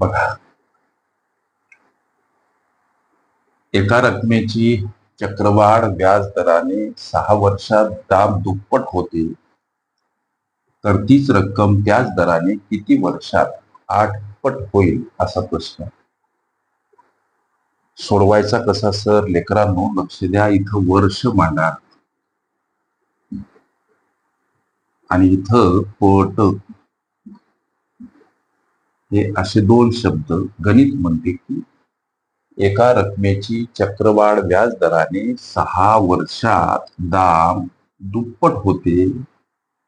बघा. एका रकमेची चक्रवाढ व्याज दराने सहा वर्षात दाम दुप्पट होते. तर तीच रक्कम त्याच दराने किती वर्षात आठपट होईल असा प्रश्न. सोडवायचा कसा सर? लेकरांनो लक्ष द्या इथं वर्ष मांडा आणि इथं पट हे असे दोन शब्द गणित म्हणते की एका रकमेची चक्रवाढ व्याज दराने सहा वर्षात दाम दुप्पट होते.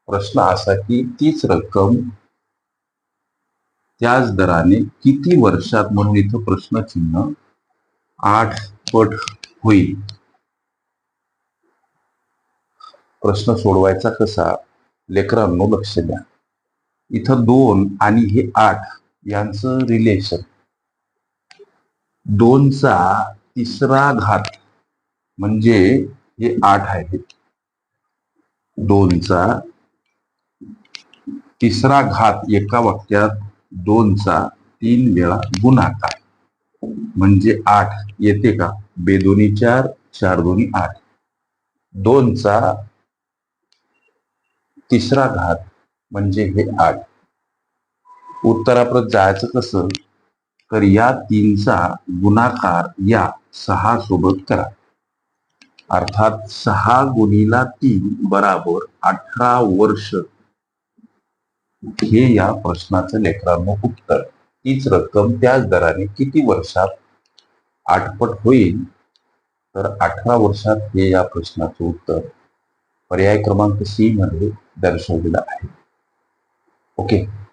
प्रश्न असा की तीच रक्कम त्याच दराने किती वर्षात म्हणून इथं प्रश्नचिन्ह आठ पट होईल? प्रश्न सोडवायचा कसा? लेकरांनो लक्ष द्या. इथं दोन आणि हे आठ. यांचं रिलेशन दोनचा तिसरा घात म्हणजे हे आठ आहे. दोनचा तिसरा घात एका वाक्यात दोनचा तीन वेळा गुणाकार. म्हणजे आठ येते का? बेदोनी चार चार दोन्ही आठ. दोनचा तिसरा घात म्हणजे हे आठ. उत्तराप्रत जायचं कसं तर या तीनचा गुणाकार या सहा सोबत करा. अर्थात सहा गुणीला तीन बराबर अठरा वर्ष. हे या प्रश्नाचं लेकरांनो उत्तर. तीच रक्कम त्याच दराने किती वर्षात आठपट होईल? तर अठरा वर्षात हे या प्रश्नाचं उत्तर पर्याय क्रमांक सी मध्ये दर्शवलेलं आहे. ओके.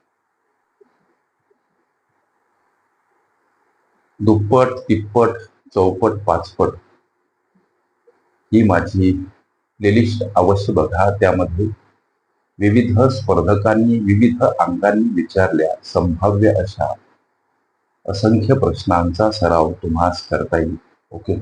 दुप्पट तिप्पट चौपट पाचपट. ही माझी प्लेलिस्ट अवश्य बघा. त्यामध्ये विविध स्पर्धकांनी विविध अंगांनी विचारल्या संभाव्य अशा असंख्य प्रश्नांचा सराव तुम्हास करता येईल. ओके